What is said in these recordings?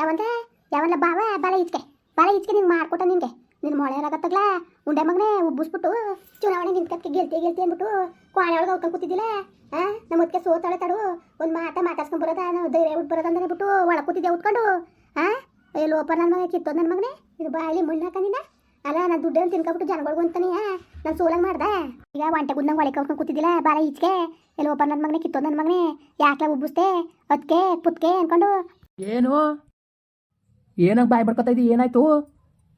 ಯಾವಂದ ಯಾವಲ್ಲ ಬಾವ ಬಾಲ ಇಚ್ಕೆ ಬಾಲ ಇಚ್ಕೆ ನಿಂಗೆ ಮಾಡ್ಕೊಟ್ಟ ನಿನಗೆ ನಿನ್ನ ಮೊಳೆ ಆಗತ್ತಾಗ್ಲ ಉಂಡೆ ಮಗನೇ, ಉಬ್ಬಿಸ್ಬಿಟ್ಟು ಚುನಾವಣೆ ನಿಂತ್ಕಕ್ಕೆ ಗೆಲ್ತಿ ಗೆಲ್ತಿ ಅಂದ್ಬಿಟ್ಟು ಕೋಣೆ ಒಳಗೆ ಅವ್ಕೊಂಡು ಕೂತಿದ್ದಿಲ್ಲ ಹಾಂ ನಮ್ಮ ಅದಕ್ಕೆ ಸೋತಾಳೆ ತಡು ಒಂದು ಮಾತ ಮಾತಾಡ್ಸ್ಕೊಂಡು ಬರೋದ, ನಾವು ಧೈರ್ಯ ಬಿಟ್ಟು ಬರೋದಂದ್ರೆ ಬಿಟ್ಟು ಒಳಗೆ ಕೂತಿದ್ದೆ ಉತ್ಕೊಂಡು ಹಾಂ ಏ ಲೋಪ ನನ್ನ ಮಗ ಕಿತ್ತೋ ನನ್ನ ಮಗನೇ? ಇದು ಬಾಯಲ್ಲಿ ಮುಳ್ಳು ಹಾಕಂದಿನ ಅಲ್ಲ, ನಾನು ದುಡ್ಡನ್ನು ತಿನ್ಕೊಬಿಟ್ಟು ಜನಗಳ್ಗೆ ಅಂತಾನೆ ನಾನು ಸೋಲಂಗೆ ಮಾಡ್ದೆ? ಈಗ ಒಂಟೆ ಗುದ್ದಂಗೆ ಒಳಗೆ ಕರ್ಕೊಂಡು ಕೂತಿದ್ದಿಲ್ಲ, ಬಾಲ ಈಚೆಗೆ ಎಲ್ಲಿ ಒಬ್ಬ ನನ್ನ ಮಗನೇ ಕಿತ್ತೋ ನನ್ನ ಮಗನೇ? ಯಾಕೆ ಉಬ್ಬಿಸ್ದೆ? ಅದಕ್ಕೆ ಪುತ್ಕೆ ಅನ್ಕೊಂಡು? ಏನು? ಏನಕ್ಕೆ ಬಾಯ್ ಬಡ್ಕೊತಾ ಇದ್ದಿ ಏನಾಯ್ತು?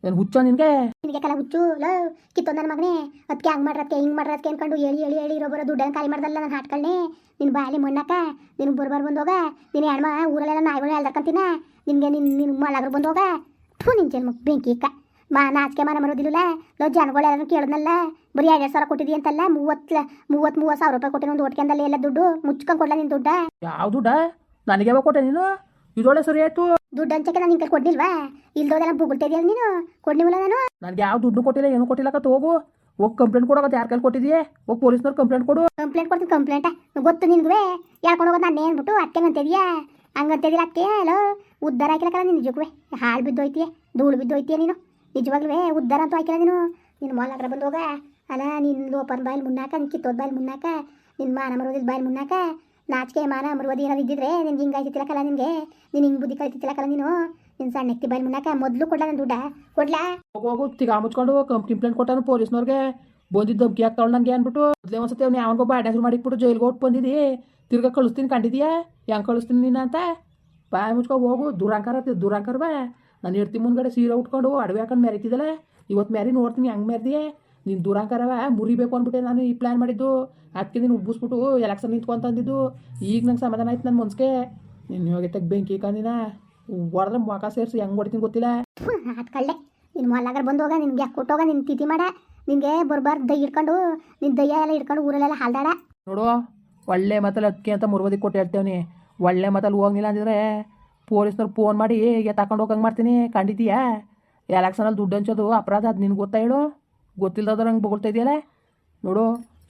ಏನು ಹುಚ್ಚ ನಿನಗೆ? ನಿನಗೆ ಕಲ ಹುಚ್ಚು ಲೋ ಕಿತ್ತೋದ್ ನನ್ನ ಮಗನೇ. ಅದಕ್ಕೆ ಹಂಗೆ ಮಾಡ್ರದಕ್ಕೆ ಹಿಂಗೆ ಮಾಡ್ರದಕ್ಕೆ ಅನ್ಕೊಂಡು ಹೇಳಿ ಹೇಳಿ ಹೇಳಿ ಇರೋ ಬರೋ ದುಡ್ಡನ್ನು ಖಾಲಿ ಮಾಡ್ದಲ್ಲ ನಾನು ಹಾಟ್ಕೊಳ್ಳಿ ನಿನ್ನ ಬಾಯಲ್ಲಿ ಮಣ್ಣಾಕ ನಿನಗೆ ಬರ್ಬಾರ್ ಬಂದೋಗ ನೀನು ಹೆಣ್ಮ ಊರಲ್ಲೆಲ್ಲ ನಾಯಿಗಳು ಹೇಳ್ದಕ್ಕಂತೀನ ನಿನಗೆ ನಿನ್ನ ನಿನ್ನ ಮಲಗ್ರು ಬಂದೋಗ ಥೂ ನಿನ್ ಜನ್ಮ ಬೆಂಕಿ ಇಕ್ಕ. ಮಾ ನಾಚಿಕೆ ಮಾನ ಮರೋದಿಲ್ಲ ಲೋ ಜನಗಳೆಲ್ಲರೂ ಕೇಳಿದ್ನಲ್ಲ? ಬರೀ ಎರಡು ಸಾವಿರ ಕೊಟ್ಟಿದ್ದೀವಿ ಅಂತಲ್ಲ? ಮೂವತ್ತು ಮೂವತ್ತು ಮೂವತ್ತು ಸಾವಿರ ರೂಪಾಯಿ ಕೊಟ್ಟಿನ ಒಂದು ಓಟ್ಕೆಂದಲ್ಲ ಎಲ್ಲ ದುಡ್ಡು. ಮುಚ್ಕೊಂಡು ಕೊಡಲ್ಲ ನಿನ್ನ ದುಡ್ಡ? ಯಾವ ದುಡ್ಡ? ನನಗೆ ಯಾವಾಗ ಕೊಟ್ಟೆ ನೀನು? ಇದೊಳ್ಳೆ ಸರಿ ಆಯ್ತು. ದುಡ್ಡು ಹಂಚಕ್ಕೆ ನಾನು ನಿಂಗೆ ಕೊಡ್ಲಿಲ್ವಾ ಇಲ್ದೋದೆಲ್ಲ ಬುಗುಳ್ತಾ ಇದೆಯಲ್ಲ ನೀನು? ಕೊಡ್ಲಿವಲ್ಲ ನಾನು? ನನಗೆ ಯಾವ ದುಡ್ಡು ಕೊಟ್ಟಿಲ್ಲ ಏನು ಕೊಟ್ಟಿಲ್ಲ ಕತ್ ಹೋಗು. ಹೋಗಿ ಕಂಪ್ಲೇಂಟ್ ಕೊಡೋಕೆ ಯಾರ ಕೈಲಿ ಕೊಟ್ಟಿದ್ಯೆ? ಹೋಗಿ ಪೊಲೀಸ್ನವ್ರು ಕಂಪ್ಲೇಂಟ್ ಕೊಡು. ಕಂಪ್ಲೇಂಟ್ ಕೊಡ್ತೀನಿ ಕಂಪ್ಲೇಂಟ್ ಗೊತ್ತು ನಿನ್ಗೆ ಯಾಕೆ ಹೋಗೋದು ನಾನು ಏನ್ಬಿಟ್ಟು ಅತ್ತೆ ಅಂತಿದ್ಯಾ? ಹಂಗಂತಿದಿಲ್ಲ ಅಕ್ಕೆ ಅಲೋ ಉದ್ಧಾರ ಹಾಕಿಲ್ಲ ನೀನು ನಿಜಕ್ಕೂ ಹಾಳು ಬಿದ್ದೋಯ್ತೀಯ ಧೂಳು ಬಿದ್ದೋಯ್ತೀಯ ನೀನು. ನಿಜವಾಗ್ಲೂ ಉದ್ದಾರ ಅಂತೂ ಹಾಕಿಲ್ಲ ನೀನು. ನಿನ್ನ ಹತ್ರ ಬಂದು ಹೋಗ. ಅಲ್ಲ ನಿನ್ನ ಲೋಪನ್ ಬಾಯಲ್ಲಿ ಮುನ್ನಾಕ ನಿನ್ನ ಕಿತ್ತೋದ್ ಬಾಯಲ್ಲಿ ಮುನ್ನಾಕ ನಿನ್ನ ಮಾನ ಮರೋದಿಲ್ಲ ಬಾಯಲ್ಲಿ ಮುನ್ನಾಕ. ನಾಚಿಕೆ ಮಾನ ಮರುವದಿ ಏನಾದ್ರು ಇದ್ದಿದ್ರೆ ನಿನ್ಗೆ ಹಿಂಗೆ ಆಯ್ತಿತ್ತಿಲ್ಲಕಲ್ಲ ನಿನಗೆ? ನೀನು ಹಿಂಗೆ ಬುದ್ಧಿ ಕಲಿತಿತ್ತಿಲ್ಲಕಲ್ಲ ನೀನು? ನಿನ್ನ ಸಣ್ಣ ಎತ್ತಿ ಬಾಯಿ ಮುನ್ನಾಕ ಮೊದಲು ಕೊಡ್ಲ ನನ್ನ ದುಡ್ಡ? ಕೊಡ್ಲಾ? ಹೋಗು ತಿಗಾ ಮುಚ್ಕೊಂಡು ಕಂಪ್ ಕಂಪ್ಲೇಂಟ್ ಕೊಟ್ಟಾನು ಪೊಲೀಸ್ನವ್ರಿಗೆ. ಬಂದಿದ್ದು ಧಮ್ಕಿ ತಗೊಂಡು ನನಗೆ ಅಂದ್ಬಿಟ್ಟು, ಮೊದಲೇ ಒಂದ್ಸತಿ ಅವ್ನು ಯಾವನಿಗೋ ಬಾಡ್ ಮಾಡಿಬಿಟ್ಟು ಜೈಲ್ಗೆ ಹೋಗಿ ಬಂದಿದ್ದಿ ತಿರ್ಗಾ ಕಳಿಸ್ತೀನಿ ಕಂಡಿದ್ಯಾ? ಹೆಂಗೆ ಕಳಿಸ್ತೀನಿ ನೀನು ಅಂತ? ಬಾಯ್ ಮುಚ್ಕೊ ಹೋಗು, ದುರಾಂಕಾರ ಬಾ. ನಾನು ಇರ್ತಿ ಮುಂದ್ಗಡೆ ಸೀರೆ ಉಟ್ಕೊಂಡು ಅಡವೆ ಹಾಕೊಂಡು ಮೆರಿತಿದ್ದಲ್ಲ ಇವತ್ತು ಮ್ಯಾರಿ ನೋಡ್ತೀನಿ, ಹೆಂಗೆ ಮೆರ್ದಿಯೇ ನೀನು ದುರಾಂಕಾರವ ಮುರಿಬೇಕು ಅಂದ್ಬಿಟ್ಟೆ ನಾನು ಈ ಪ್ಲ್ಯಾನ್ ಮಾಡಿದ್ದು. ಅದಕ್ಕೆ ನೀನು ಉಬ್ಬಿಸ್ಬಿಟ್ಟು ಎಲೆಕ್ಷನ್ ನಿಂತ್ಕೊಂತ ಅಂದಿದ್ದು ಈಗ ನಂಗೆ ಸಮಾಧಾನ ಆಯ್ತು ನನ್ನ ಮನ್ಸಿಗೆ. ನೀನು ಹೋಗಿ ತೆಗ್ ಬೆಂಕಿ ಕಂದಿನ ಹೊಡೆದ್ರೆ ಮೊಕ ಸೇರಿಸಿ ಹೆಂಗೆ ಹೊಡಿತೀನಿ ಗೊತ್ತಿಲ್ಲ. ಅದು ಕಳ್ಳೆ. ನಿನ್ನ ಮೊಲ್ಲಾಗರ್ ಬಂದು ಹೋಗ ನಿನ್ಗೆ ಯಾಕೆ ಕೊಟ್ಟೋಗ ನಿನ್ನ ತಿಥಿ ಮಾಡ. ನಿನಗೆ ಬರ್ಬಾರ್ದು ದೈ ಹಿಡ್ಕೊಂಡು ನಿನ್ನ ದಯ್ಯ ಎಲ್ಲ ಹಿಡ್ಕೊಂಡು ಊರಲ್ಲೆಲ್ಲ ಹಾಲ್ದಾಡ. ನೋಡು ಒಳ್ಳೆ ಮತ್ತಲ್ಲಿ ಅದಕ್ಕೆ ಅಂತ ಮುರ್ವದಿಗೆ ಕೊಟ್ಟು ಹೇಳ್ತೇವನಿ ಒಳ್ಳೆ ಮತ್ತಲ್ಲಿ ಹೋಗಿಲ್ಲ ಅಂದಿದ್ರೆ ಪೊಲೀಸ್ನವ್ರು ಫೋನ್ ಮಾಡಿ ತಗೊಂಡು ಹೋಗಂಗೆ ಮಾಡ್ತೀನಿ. ಕಂಡಿದ್ದೀಯಾ? ಎಲೆಕ್ಷನಲ್ಲಿ ದುಡ್ಡು ಹಂಚೋದು ಅಪರಾಧ ಅದು ನಿನ್ಗೆ ಗೊತ್ತಾ ಹೇಳು? ಗೊತ್ತಿಲ್ಲದವ್ರು ಹಂಗೆ ಬೊಗಳ್ತಾ ಇದೆಯಲ್ಲ? ನೋಡು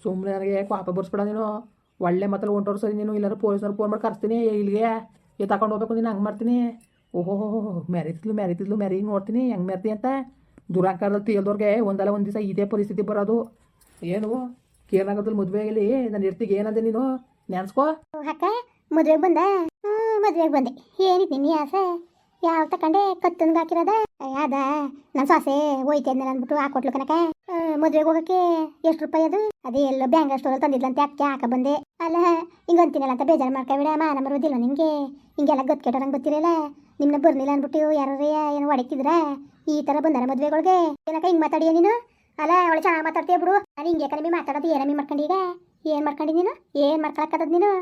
ಸುಮ್ಮನೆ ನನಗೆ ಪಾಪ ಬರ್ಸ್ಬೇಡ ನೀನು. ಒಳ್ಳೆ ಮಾತ್ರ ಹೊಂಟೋರು ಸರಿ ನೀನು. ಇಲ್ಲಾರು ಪೊಲೀಸ್ನವ್ರು ಫೋನ್ ಮಾಡಿ ಕರ್ಸ್ತೀನಿ. ಇಲ್ಲಿಗೆ. ಏ ತಗೊಂಡು ಹೋಗ್ಬೇಕು, ನೀನು ಹಂಗೆ ಮಾಡ್ತೀನಿ. ಓಹೋ ಮ್ಯಾರಿತಿದ್ಲು ಮ್ಯಾರಿತಿದ್ಲು, ಮ್ಯಾರಿ ನೋಡ್ತೀನಿ. ಹೆಂಗೆ ಮ್ಯಾರ್ತಿ ಅಂತ? ದುರಾಂಕಾರದಲ್ಲಿ ತಿಳಿದವ್ರಿಗೆ ಒಂದಲ್ಲ ಒಂದು ದಿವಸ ಇದೇ ಪರಿಸ್ಥಿತಿ ಬರೋದು. ಏನು? ಕೇರಳದಲ್ಲಿ ಮದುವೆ ಆಗಲಿ ನಾನು ಇರ್ತಿಗೆ ಏನಂದೆ ನೀನು? ನೆನ್ಸ್ಕೋ. ಅಕ್ಕ, ಮದುವೆಗೆ ಬಂದ. ಹ್ಞೂ ಮದುವೆಗೆ ಬಂದೆ. ಏನಿತ್ತು ನಿನ್ನ ಆಸೆ? ಯಾವ ತಕೊಂಡೆ? ಕತ್ತನ್ಗೆ ಹಾಕಿರೋದ? ಅದ. ನನ್ನ ಸೊಸೆ ಹೋಯ್ತೇನೆ ಅಂದ್ಬಿಟ್ಟು ಹಾಕೊಟ್ಲು ಕನಕ ಮದುವೆಗೆ ಹೋಗಕ್ಕೆ ಎಷ್ಟು ರೂಪಾಯಿ ಅದು? ಅದೇ ಎಲ್ಲ ಬ್ಯಾಂಕ್ ಸ್ಟೋರಲ್ಲಿ ತಂದಿದ್ಲಂತೆ ಅಕ್ಕೆ, ಹಾಕ ಬಂದೆ. ಅಲ್ಲ, ಹಿಂಗೆ ಅಂತ ಬೇಜಾರು ಮಾಡ್ಕೊಬಿಡ. ಮಾನ ಬರೋದಿಲ್ಲ ನಿನಗೆ ಹಿಂಗೆಲ್ಲ ಗತ್ ಕೆಟ್ಟೋರಂಗೆ ಗೊತ್ತಿರಲ್ಲ? ನಿಮ್ಮನ್ನ ಬರ್ನಿಲ್ಲ ಅಂದ್ಬಿಟ್ಟು ಯಾರು ಏನು ಹೊಡಿತಿದ್ರ ಈ ಥರ ಬಂದಾರ ಮದುವೆಗಳಿಗೆ? ಏನಕ್ಕ ಹಿಂಗೆ ಮಾತಾಡಿಯ ನೀನು? ಅಲ್ಲ, ಅವಳು ಚೆನ್ನಾಗಿ ಮಾತಾಡ್ತೀಯ ಬಿಡು. ನಾನು ಹಿಂಗೆ ಕಡಿಮೆ ಮಾತಾಡೋದು ಏನಮ್ಮಿ ಮಾಡ್ಕೊಂಡು ಈಗ. ಏನು ಮಾಡ್ಕೊಂಡಿ ನೀನು? ಏನು ಮಾಡ್ಕೊಳಕ್ಕದ ನೀನು?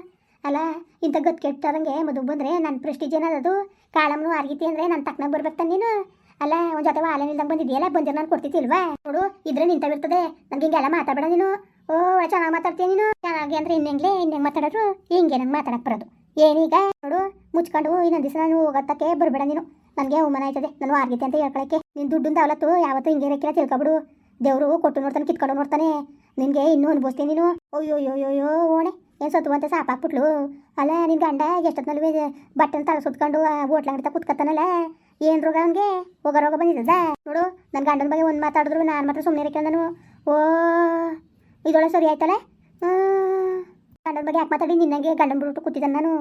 ಅಲ್ಲ, ಇಂಥ ಗೊತ್ತು ಕೆಟ್ಟದಂಗೆ ಮದುವೆ ಬಂದರೆ ನನ್ನ ಪ್ರೆಸ್ಟೀಜ್ ಏನದು ಕಾಳಮ್ಮನು ಆರ್ಗಿತಿ ಅಂದರೆ ನನ್ನ ತಕ್ಕನಾಗ ಬರ್ಬೇಕು ನೀನು. ಅಲ್ಲ, ಒಂದು ಜೊತೆ ವಾಲೆ ನಿಲ್ದಂಗೆ ಬಂದಿದ್ಯಲ್ಲ ಬಂದಿರ ನಾನು ಕೊಡ್ತಿತ್ತಿಲ್ವಾ ನೋಡು, ಇದ್ರೆ ನಿಂತಾಗಿರ್ತದೆ. ನನಗೆ ಹಿಂಗೆಲ್ಲ ಮಾತಾಡಬೇಡ ನೀನು. ಓ ಚೆನ್ನಾಗಿ ಮಾತಾಡ್ತೀಯ ನೀನು. ಚೆನ್ನಾಗಿ ಅಂದ್ರೆ ಇನ್ನೆಂಗ್ಲೇ, ಇನ್ನೆಂಗೆ ಮಾತಾಡೋರು, ಹಿಂಗೆ ನಂಗೆ ಮಾತಾಡಕ್ಕೆ ಬರೋದು. ಏನೀಗ, ನೋಡು, ಮುಚ್ಕೊಂಡು ಇನ್ನೊಂದು ದಿವಸ ನಾನು ಹೋಗತ್ತಕ್ಕೆ ಬರಬೇಡ ನೀನು. ನನಗೆ ಅವಮಾನ ಆಯ್ತದೆ, ನಾನು ಆರ್ಗಿತೆ ಅಂತ ಹೇಳ್ಕೊಳಕ್ಕೆ. ನಿನ್ನ ದುಡ್ಡು ಅವಲತ್ತು, ಯಾವತ್ತು ಹಿಂಗೆ ಇರಕ್ಕಿಲ್ಲ, ತಿಳ್ಕೊಬಿಡು. ದೇವ್ರು ಕೊಟ್ಟು ನೋಡ್ತಾನೆ, ಕಿತ್ಕೊಂಡು ನೋಡ್ತಾನೆ. ನಿನಗೆ ಇನ್ನೂ ಅನ್ಭವಿಸ್ತೀನಿ ನೀನು. ಅಯ್ಯೋ ಅಯ್ಯೋ ಅಯ್ಯೋ ಓಣೆ, ಏನು ಸತ್ತು ಅಂತ ಸಾಪಾಕ್ಬಿಟ್ಲು. ಅಲ್ಲ, ನಿನ್ ಗಂಡ ಎಷ್ಟೊತ್ತಿನಲ್ಲಿ ಬಟ್ಟೆನ ತಲೆ ಸುತ್ಕೊಂಡು ಹೋಟ್ಲಂಗಡಿ ಕುತ್ಕತ್ತಾನಲ್ಲ. ಏನು ರೋಗ ಅವನಿಗೆ? ಹೋಗ ರೋಗ ಬಂದಿದ್ದದ? ನೋಡು ನನ್ನ ಗಂಡನ ಬಗ್ಗೆ ಒಂದು ಮಾತಾಡಿದ್ರು ನಾನು ಮಾತ್ರ ಸುಮ್ಮನೆ ಇರಕ್ಕೆ ನಾನು ಓ ಇದೊಳೆ ಸರಿ ಆಯ್ತಲ್ಲ ಗಂಡನ ಬಗ್ಗೆ ಯಾಕೆ ಮಾತಾಡಿ? ನಿನ್ನಂಗೆ ಗಂಡನ ಬಿಟ್ಟು ಕೂತಿದ್ದಾನೆ ನಾನು.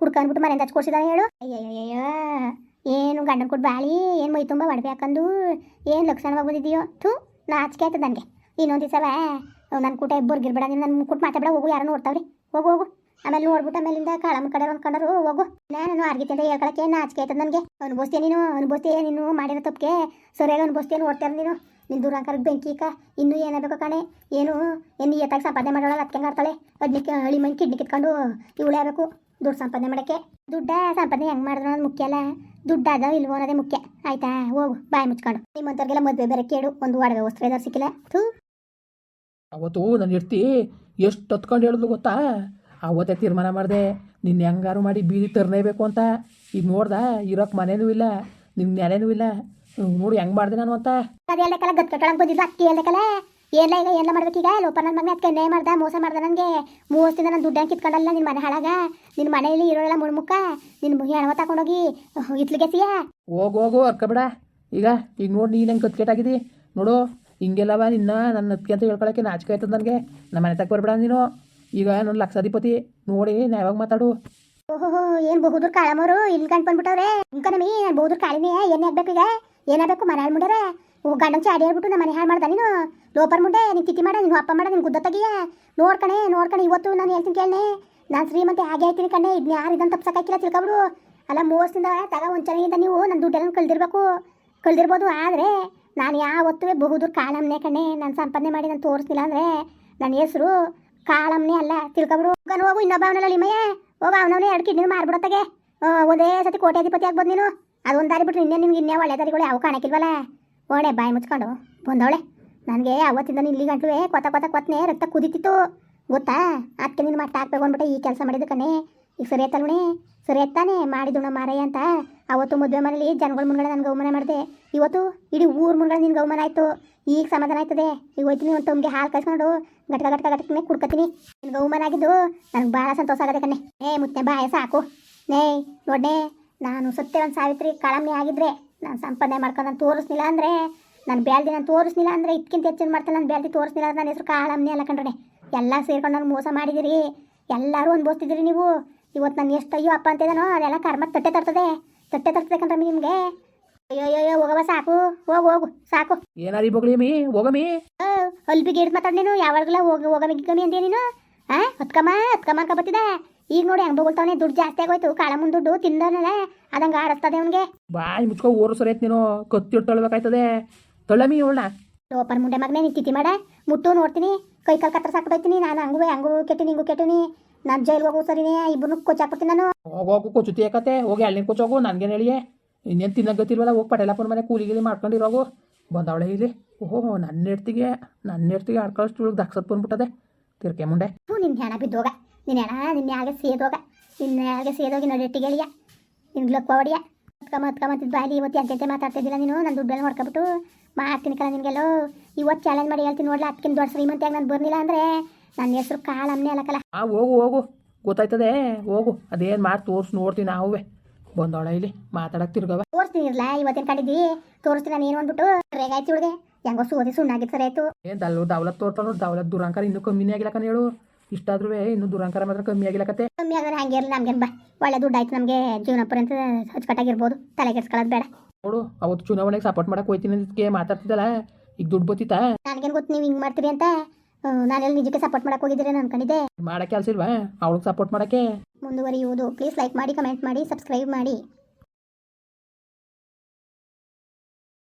ಕುಡ್ಕೊಂಡ್ಬಿಟ್ಟು ಮನೆಯಿಂದ ಹಚ್ಕೊಡ್ಸಿದಾನೆ ಹೇಳು. ಅಯ್ಯಯ್ಯಯ್ಯ ಏನು ಗಂಡನ ಕೊಟ್ಟು ಬಾಳಿ? ಏನು ಮೈ ತುಂಬ ಒಡವೆ ಹಾಕಂದು? ಏನು ಲಕ್ಷಣವಾಗಿ ಬಂದಿದೆಯೋ ಥೂ, ನಾಚಿಕೆ ಆಯ್ತದ ನನಗೆ. ಇನ್ನೊಂದು ದಿವಸವೇ ನನ್ನ ಕೂಟ ಬರ್ಗಿರ್ಬೇಡ ನೀನು ನನ್ನ ಕೂಟ ಮಾತಾಡ ಹೋಗು ಯಾರು ನೋಡ್ತಾವ್ರಿ ಹೋಗು ಹೋಗು. ಆಮೇಲೆ ನೋಡ್ಬಿಟ್ಟು ಆಮೇಲಿಂದ ಕಾಳಮ್ಮ ಕಡೆ ಅಂದ್ಕೊಂಡರು ಹೋಗು. ನಾನು ಅಂತ ಹೇಳ್ಕೊಳಕ್ಕೆ ನಾಚಿಕೆ ಆಯ್ತದ ನನಗೆ. ಅನುಭವಿಸ್ತೀಯ ನೀನು ಅನುಭವಿಸ್ತೀಯ ನೀನು ಮಾಡಿರೋ ತಪ್ಪಿಗೆ ಸರಿಯಾಗಿ ಅನುಭವಿಸ್ತೀಯ ನೋಡ್ತೀಯ ನೀನು. ನಿನ್ನ ದೂರಾಂಕರಕ್ಕೆ ಬೆಂಕಿ ಕ ಇನ್ನೂ ಏನಾಗಬೇಕು ಕಣೆ? ಏನು? ಏನು ಎತ್ತಾಗ ಸಂಪಾದನೆ ಮಾಡೋಲ್ಲ ಅದಕ್ಕೆ ಆಡ್ತಾಳೆ? ಅದಕ್ಕೆ ಹಳಿ ಮನೆ ಕಿಡ್ನಿ ಕಿತ್ಕೊಂಡು ಇವಳೇ ಆಗಬೇಕು, ದುಡ್ಡು ಸಂಪಾದನೆ ಮಾಡೋಕ್ಕೆ. ದುಡ್ಡ ಸಂಪಾದನೆ ಹೆಂಗೆ ಮಾಡಿದ್ರು ಅನ್ನೋದು ಮುಖ್ಯ ಅಲ್ಲ. ದುಡ್ಡು ಅದ ಇಲ್ವೋ ಅನ್ನೋದೇ ಮುಖ್ಯ. ಆಯ್ತಾ? ಹೋಗು, ಬಾಯಿ ಮುಚ್ಕೊಂಡು. ನಿಮ್ಮಂಥವ್ರಿಗೆಲ್ಲ ಮದುವೆ ಬೇರೆ ಕೇಳು ಒಂದು ಒಡವೆ ವಸ್ತ್ರ ಇದಾರೆ ಸಿಕ್ಕಿಲ್ಲ ಥೂ. ಅವತ್ತು ನಾನು ಇರ್ತಿ ಎಷ್ಟು ಹೊತ್ಕೊಂಡು ಹೇಳಿದ್ಲು ಗೊತ್ತಾ? ಅವತ್ತೇ ತೀರ್ಮಾನ ಮಾಡಿದೆ ನಿನ್ನ ಹೆಂಗಾರು ಮಾಡಿ ಬೀದಿ ತರ್ನೇಬೇಕು ಅಂತ. ಈಗ ನೋಡ್ದ ಇರೋಕೆ ಮನೇನೂ ಇಲ್ಲ ನಿನ್ನ ನೆಲೆನೂ ಇಲ್ಲ. ನೋಡಿ ಹೆಂಗೆ ಮಾಡಿದೆ ನಾನು ಅಂತ. ಅದು ಹೇಳ್ದಕ್ಕಲ್ಲ ಗತ್ ಕಟ್ಟಳಂಗೆ ಬಂದಿದ್ದು ಅಕ್ಕಿ ಹೇಳ್ದಕ್ಕಲ್ಲ ಏನ್ಲ ಈಗ ಎಲ್ಲ ಮಾಡ್ಬೇಕೀಗ ಲೋಪ ನನ್ನ ಮಗನ ಅದಕ್ಕೆ ಅನ್ಯಾಯ ಮಾಡ್ದೆ ಮೋಸ ಮಾಡ್ದ ನನಗೆ ಮೂವತ್ತಿಂದ ನಾನು ದುಡ್ಡು ಕಿತ್ಕೊಂಡಲ್ಲ ನಿನ್ನ ಮನೆ ಹಾಳಾಗ. ನಿನ್ನ ಮನೆಯಲ್ಲಿ ಇರೋಲ್ಲ ಮುಳ್ಮುಕ್ಕ ನಿನ್ನ ಹೆಣವ ತಗೊಂಡೋಗಿ ಇತ್ಲಿಗೆ ಸಿಯ. ಹೋಗು ಹೋಗು ಅರ್ಕಬೇಡ ಈಗ ಈಗ ನೋಡಿ ನೀನು ಹೆಂಗೆ ಕತ್ಕೆಟಾಗಿದ್ದಿ ನೋಡು ಹಿಂಗೆಲ್ಲವ ನಿನ್ನ ನನ್ನ ಅತ್ಕೆ ಅಂತ ಹೇಳ್ಕೊಳಕ್ಕೆ ನಾಚಿಕೆ ಆಯ್ತದ ನನಗೆ. ನಮ್ಮ ಮನೆ ತಕ್ಕ ಬರ್ಬೇಡ ನೀನು. ಈಗ ನನ್ನ ಲಕ್ಷಾಧಿಪತಿ ನೋಡಿ ಯಾವಾಗ ಮಾತಾಡು. ಓಹೋ ಏನು ಬಹುದೂರ್ ಕಾಳಮ್ಮರು ಇಲ್ಲಿ ಗಂಟ್ ಬಂದ್ಬಿಟ್ಟವ್ರೆ. ಇಂಕನಮಿ ನಾನು ಬಹುದೂರ್ ಕಾಳಿನಿ? ಏನ್ ಆಗ್ಬೇಕು ಈಗ? ಏನಾಗಬೇಕು ಮನೆ ಹಾಳು ಮುಂಡರೆ? ಓ, ಗಂಡನ ಚಾಡಿ ಹೇಳ್ಬಿಟ್ಟು ನಮ್ಮ ಮನೆ ಹಾಳು ಮಾಡ್ದ ನೀನು? ಲೋಪರ್ ಮುಂಡೆ, ನೀನು ತಿಥಿ ಮಾಡ, ನೀನು ಅಪ್ಪ ಮಾಡ, ನೀನು ಗುದ್ದ ತೆಗಿಯ. ನೋಡ್ಕಣೆ ನೋಡ್ಕಣೆ ಇವತ್ತು ನಾನು ಹೇಳ್ತೀನಿ ಕೇಳನೆ. ನಾನು ಶ್ರೀಮಂತೆ ಹಾಗೆ ಆಯ್ತೀನಿ ಕಣ್ಣೆ ಇದನ್ನ ಯಾರು ಇದನ್ನು ತಪ್ಸಕ್ಕಾಕಿಲ್ಲ ತಿಳ್ಕೊಬಿಡು. ಅಲ್ಲ, ಮೋಸದಿಂದ ತಗ ಒಂಚನೆಯಿಂದ ನೀವು ನನ್ನ ದುಡ್ಡೆಲ್ಲ ಕಳ್ದಿರ್ಬೇಕು. ಕಳ್ದಿರ್ಬೋದು, ಆದರೆ ನಾನು ಯಾವತ್ತೂ ಬಹುದೂರ್ ಕಾಳಮ್ನೆ ಕಣ್ಣೆ ನಾನು ಸಂಪಾದನೆ ಮಾಡಿ ನಾನು ತೋರಿಸ್ಲಿಲ್ಲ ಅಂದರೆ ನನ್ನ ಹೆಸರು ಕಾಳಮ್ನೆ ಅಲ್ಲ, ತಿಳ್ಕೊಬಿಡು. ಗನ್ ಹೋಗು, ಇನ್ನೊಬ್ಬ ಅವನಲ್ಲ ನಿಮ್ಮಯ್ಯ. ಹೋಗ, ಅವನವನೇ ಎರಡು ಕಿಡ್ನಿ ಮಾರ್ಬಿಡತ್ತಾಗೆ. ಒಂದೇ ಸತಿ ಕೋಟ್ಯಾಧಿಪತಿ ಆಗ್ಬೋದು ನೀನು. ಅದೊಂದು ದಾರಿ ಬಿಟ್ರೆ ಇನ್ನೇ ನಿಮ್ಗೆ ಇನ್ನೇ ಒಳ್ಳೆ ದಾರಿಗಳು ಯಾವ ಕಾಣಕ್ಕಿಲ್ವಲ್ಲ ಓಣೆ, ಬಾಯಿ ಮುಚ್ಕೊಂಡು. ಬಂದವಳೆ. ನನಗೆ ಅವತ್ತಿಂದ ಇಲ್ಲಿ ಗಂಟ್ಲು ಕೊತ್ತ ಕೊತ್ತ ಕೊತ್ತನೆ ರಕ್ತ ಕುದಿತಿತ್ತು. ಗೊತ್ತಾ? ಅದಕ್ಕೆ ನೀನು ಮಟ್ಟ ಹಾಕ್ಬೇಕು ಅಂದ್ಬಿಟ್ಟೆ ಈ ಕೆಲಸ ಮಾಡಿದ್ದು ಕಣೆ ಈಗ ಸರಿ ಆಯ್ತಲ್ವಣೆ ಸರಿ ಆಯ್ತಾನೆ ಮಾಡಿದ್ದು ಮಾರಯ್ಯ ಅಂತ. ಅವತ್ತು ಮದುವೆ ಮನೇಲಿ ಜನಗಳ ಮುಂದ್ಗಡೆ ನನಗೆ ಅವಮಾನ ಮಾಡಿದೆ. ಇವತ್ತು ಇಡೀ ಊರ ಮುಂದ್ಗಡೆ ನಿನ್ನ ಅವಮಾನ ಆಯಿತು. ಈಗ ಸಮಾಧಾನ ಆಯ್ತದೆ. ಈಗ ಹೋಯ್ತೀನಿ ಒಂದು ತುಂಬಿಗೆ ಹಾಲು ಕಳ್ಸ್ಕೊಂಡು ಗಟ್ಕ ಗಟ್ಕ ಗಟ್ಕನೆ ಕುಡ್ಕತೀನಿ. ನಿನ್ಗೆ ಆಗಿದ್ದು ನನಗೆ ಭಾಳ ಸಂತೋಷ ಆಗದೆ ಕಣ್ಣೆ. ಏ ಮುತ್ತೆ ಬಾಯ, ಸಾಕು. ನೇ ನೋಡ್ನೆ, ನಾನು ಸತ್ಯವಂತ ಸಾವಿತ್ರಿ ಕಳಮೆ ಆಗಿದ್ರೆ ನಾನು ಸಂಪಾದನೆ ಮಾಡ್ಕೊಂಡು ನಾನು ತೋರಿಸ್ಲಿಲ್ಲ ಅಂದರೆ, ನಾನು ಬ್ಯಾಲ್ದಿ ನಾನು ತೋರಿಸ್ಲಿಲ್ಲ ಅಂದರೆ ಇದಕ್ಕಿಂತ ಹೆಚ್ಚಿನ ಮಾಡ್ತಾನೆ ನಾನು ಬ್ಯಾಲ್ದಿ ತೋರಿಸ್ಲಿಲ್ಲ ಅಂದ್ರೆ ನನ್ನ ಹೆಸರು ಕಾಳಮ್ನೆ ಅಲ್ಲ ಕಣ್ರೆ. ಎಲ್ಲ ಸೇರ್ಕೊಂಡು ನಾನು ಮೋಸ ಮಾಡಿದಿರಿ ಎಲ್ಲರೂ ಅನ್ಭವಿಸ್ತಿದ್ದೀರಿ ನೀವು. ಇವತ್ತು ನಾನು ಎಷ್ಟು ಅಯ್ಯೋ ಅಪ್ಪ ಅಂತಿದ್ದಾನೋ ಅದೆಲ್ಲ ಕರ್ಮ ತಟ್ಟೆ ತರ್ತದೆ. ತಟ್ಟೆ ತರ್ತದೆ ಕಣ್ರೆ ನಿಮಗೆ. ಅಯ್ಯೋ ಅಯ್ಯೋ ಹೋಗವ ಸಾಕು. ಹೋಗು ಹೋಗು ಸಾಕು. ಏನಾರಿ ಬಗ್ಲಿ ಮೀ ಹೋಗಮಿ ಅಲ್ಬಿಗೆ ಗೇಟ್ ಮಾತಾಡ್ ನೀನು ಯಾವಾಗಲ ಹೋಗಿ ಹೋಗಮಿ ಗಿಗಮಿ ಅಂತೀಯ ನೀನು. ಆ ಹತ್ಕಮ್ಮ ಹತ್ಕಮ್ಮ ಅನ್ಕ ಬತ್ತಿದೆ ಈಗ ನೋಡಿ ಹೆಂಗ್ ಬೊಗಳ್ತಾವನೆ ದುಡ್ಡು ಜಾಸ್ತಿ ಆಗೋಯ್ತು. ಕಾಳ ಮುಂದ್ ದುಡ್ಡು ತಿಂದನಲ್ಲ ಅದಂಗ ಆಡಸ್ತದೆ ಅವನಿಗೆ. ಬಾಯಿ ಮುಚ್ಕೊ ಓರು ಐತ್ ನೀನು. ಕತ್ತಿ ತೊಳ್ಬೇಕಾಯ್ತದೆ. ತೊಳಮಿ ಇವಳನ್ನ ಲೋಪರ್ ಮುಂಡೆ ಮಗನೇ ನೀನು ತಿಥಿ ಮಾಡ. ಮುಟ್ಟು ನೋಡ್ತೀನಿ. ಕೈ ಕಾಲು ಕತ್ರ ಸಾಕ್ಬಿಟ್ಟೈತೀನಿ ನಾನು ಹಂಗೂ ಹಂಗೂ ಕೆಟ್ಟಿನಿ ಹಿಂಗು ಕೆಟ್ಟಿನಿ. ನಾನು ಜೈಲ್ಗೆ ಹೋಗೋ ಸರಿನೇ ಇಬ್ಬರು ಕೊಚ್ಚಾಕ್ಬಿಡ್ತೀನಿ ನಾನು. ಹೋಗೋಕು ಹೋಗು ಕೊಚ್ಚುತ್ತಿ ಯಾಕತ್ತೆ ಹೋಗಿ ಅಲ್ಲಿ ಕೊಚ್ಚೋಗು ನನಗೇನು ಹೇಳಿಯೇ. ಇನ್ನೇನು ತಿನ್ನಗತ್ತಿಲ್ವಲ್ಲ ಗೊತ್ತಿಲ್ವಲ್ಲ ಹೋಗಿ ಪಟೇಲಪ್ಪನ ಮನೆ ಕೂಲಿ ಗೀಲಿ ಮಾಡ್ಕೊಂಡಿರೋಗು ಬಂದವಳೆ ಇಲ್ಲಿ. ಓಹೋ ನನ್ನ ಹೆಡ್ತಿಗೆ ನನ್ನ ಹೆಡ್ತಿಗೆ ಆಡ್ಕೊಳ್ಳೋಷ್ಟು ದಕ್ಸತ್ ಬಂದ್ಬಿಟ್ಟದೆ ತಿರ್ಕೆ ಮುಂಡೆ ಹ್ಞೂ ನಿನ್ನ ಹೆಣ ಬಿದ್ದೋಗ ನಿನ್ನ ಹೆಣ ನಿನ್ನ ಯಾಗೆ ಸೇದೋಗ ನಿನ್ನ ಯಾಗೆ ಸೇದೋಗಿ ನಡೆಟ್ಟಿಗೆಳಿಯ ನಿನ್ಗೆ ಲಕ್ಕ ಹೊಡಿಯ. ಹತ್ಕಮ್ಮ ಹತ್ಕಮ್ಮ ಅಂತಿದ್ದು ಬಾಯಿ ಇವತ್ತು ಎಂತೆ ಮಾತಾಡ್ತಿದ್ದಿಲ್ಲ ನೀನು? ನನ್ನ ದುಡ್ಡೆಲ್ಲ ಹೊಡ್ಕೊಬಿಟ್ಟು ಮಾಡ್ತೀನಿ ಕಲ ನಿನಗೆಲ್ಲೋ. ಇವತ್ತು ಚಾಲೆಂಜ್ ಮಾಡಿ ಹೇಳ್ತೀನಿ ನೋಡ್ಲ ಅದಕ್ಕಿಂತ ದೊಡ್ಡ ಶ್ರೀಮಂತಿಯಾಗಿ ನಾನು ಬರ್ಲಿಲ್ಲ ಅಂದರೆ ನನ್ನ ಹೆಸರು ಕಾಳಮ್ಮನೆ ಅಲ್ಲಕಲ್ಲ ಆ ಹೋಗು ಹೋಗು. ಗೊತ್ತಾಯ್ತದೆ ಹೋಗು. ಅದೇನು ಮಾಡಿ ತೋರ್ಸಿ ನೋಡ್ತೀನಿ ನಾವುವೆ. ಬಂದವಳ ಇಲ್ಲಿ ಮಾತಾಡಕ್ಕೆ ತಿರ್ಗವ. ತೋರಿಸ್ತೀನಿ ಇರ್ಲ ಇವತ್ತೇನ್ ಕಂಡಿದ್ದಿ? ತೋರಿಸ್ತೀನಿ ನಾನು ಏನು ಬಂದ್ಬಿಟ್ಟು ರೇಗಾಯ್ತು ಹುಡುಗೆ ಹೆಂಗೋ ಸೋದಿ ಸುಣ್ಣಾಗಿತ್ತು ಸರಿ ಆಯ್ತು. ಏನ್ ದಲ್ಲು ದೌಲತ್ ತೋರ್ತಾವ ನೋಡಿ ದೌಲತ್ ದುರಂಕಾರ ಇನ್ನೂ ಕಮ್ಮಿನೇ ಆಗಿಲ್ಲಕನ ಹೇಳು. ಇಷ್ಟಾದ್ರೂ ಇನ್ನು ದುರಂಕಾರ ಮಾತ್ರ ಕಮ್ಮಿ ಆಗಿಲ್ಲಕತ್ತೆ ಕಮ್ಮಿ ಆದ್ರೆ ಹಂಗೆ ಇರಲಿ ನಮ್ಗೇನು ಬಾ ಒಳ್ಳೆ ದುಡ್ಡು ಆಯ್ತು ನಮಗೆ ಜೀವನ ಪರ್ಯಂತ ಹಚ್ಕಟ್ಟಾಗಿರ್ಬೋದು ತಲೆ ಕೆಡ್ಸ್ಕೊಳ್ಳೋದು ಬೇಡ. ನೋಡು ಅವತ್ತು ಚುನಾವಣೆಗೆ ಸಪೋರ್ಟ್ ಮಾಡಕ್ಕೆ ಹೋಯ್ತೀನಿ ಅದಕ್ಕೆ ಮಾತಾಡ್ತಿದ್ದಲ್ಲ ಈಗ ದುಡ್ಡು ಬತ್ತಿತ್ತಾ? ನನಗೇನು ಗೊತ್ತು ನೀವು ಹಿಂಗೆ ಮಾಡ್ತೀರಿ ಅಂತ? ನಾನೆಲ್ಲ ನಿಜಕ್ಕೆ ಸಪೋರ್ಟ್ ಮಾಡಕ್ಕೆ ಹೋಗಿದ್ದೀರಿ ಅನ್ಕೊಂಡಿದ್ದೆ. ಮಾಡಕ್ಕೆ ಕೆಲಸ ಇಲ್ವಾ ಅವಳಿಗೆ ಸಪೋರ್ಟ್ ಮಾಡಕ್ಕೆ? ಮುಂದುವರಿಯುವುದು. ಪ್ಲೀಸ್ ಲೈಕ್ ಮಾಡಿ ಕಮೆಂಟ್ ಮಾಡಿ ಸಬ್ಸ್ಕ್ರೈಬ್ ಮಾಡಿ.